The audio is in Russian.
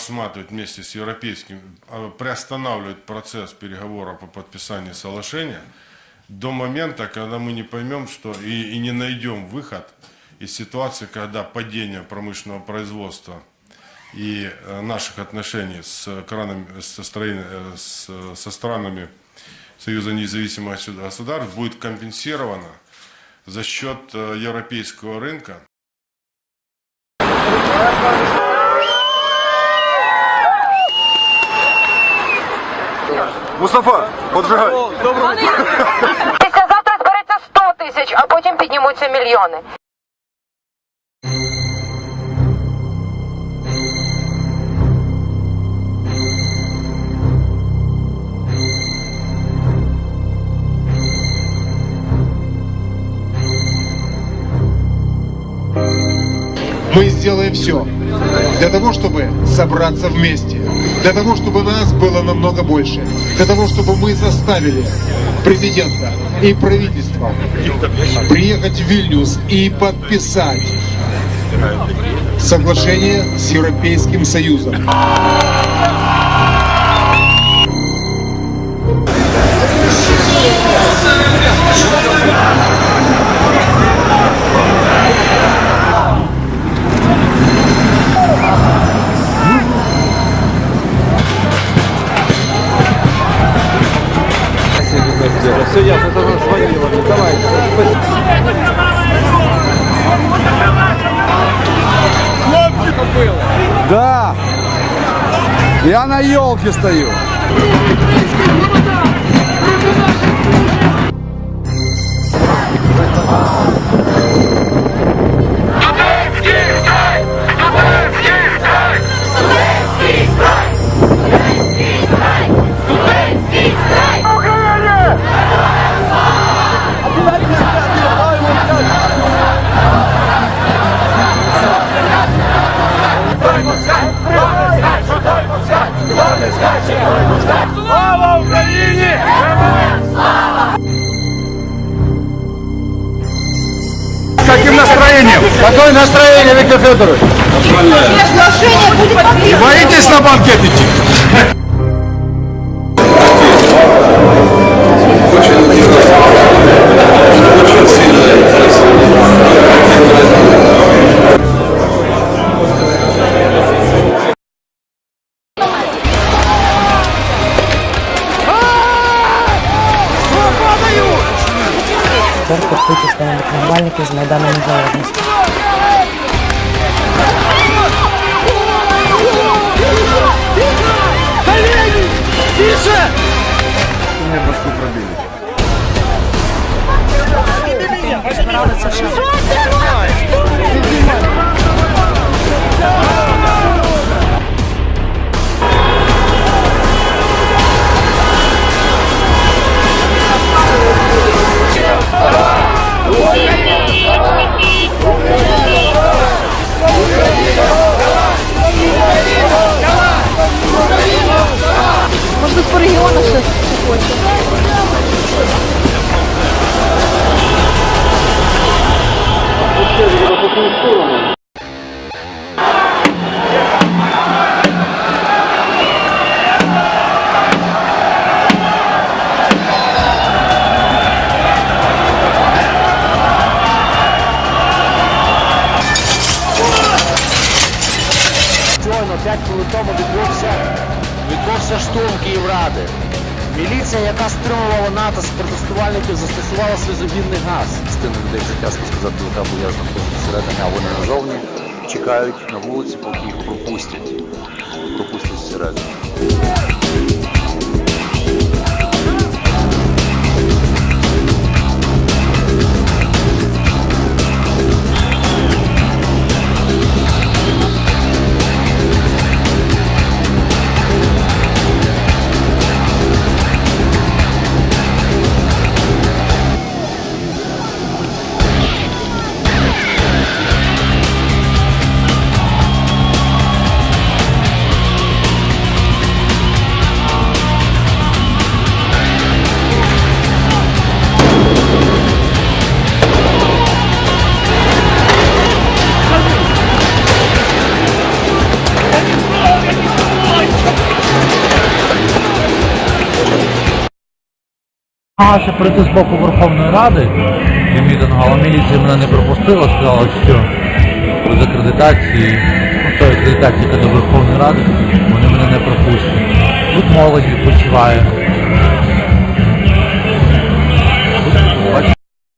рассматривать вместе с европейским, э, приостанавливать процесс переговоров по подписанию соглашения до момента, когда мы не поймем, что и, и не найдем выход из ситуации, когда падение промышленного производства и э, наших отношений с, кранами, со, строен- э, с- со странами Союза независимых государств будет компенсировано за счет э, европейского рынка. Мустафа, поджигай. Після завтра збереться 100 тисяч, а потім піднімуться мільйони. Сделаем все для того, чтобы собраться вместе, для того, чтобы нас было намного больше, для того, чтобы мы заставили президента и правительство приехать в Вильнюс и подписать соглашение с Европейским Союзом. Я на елке стою. Какое настроение, Виктор Федорович? Боитесь на банкет идти? Тепер підпиті стануть нормальники з Майдану Незалежності. Може Щойно 5 хвилин відбувся, відбувся штурм Київради. Міліція, яка стримувала НАТО з протестувальників, застосувала сльозогінний газ. Частина людей вже тяжко сказати, яка бо я знаходжусь всередині, а вони назовні чекають на вулиці, поки їх пропустять. Пропустять всередину. Намагався прийти з боку Верховної Ради і мітингу, але міліція мене не пропустила, сказала, що без акредитації, ну акредитації, до Верховної Ради, вони мене не пропустять. Тут молодь відпочиває.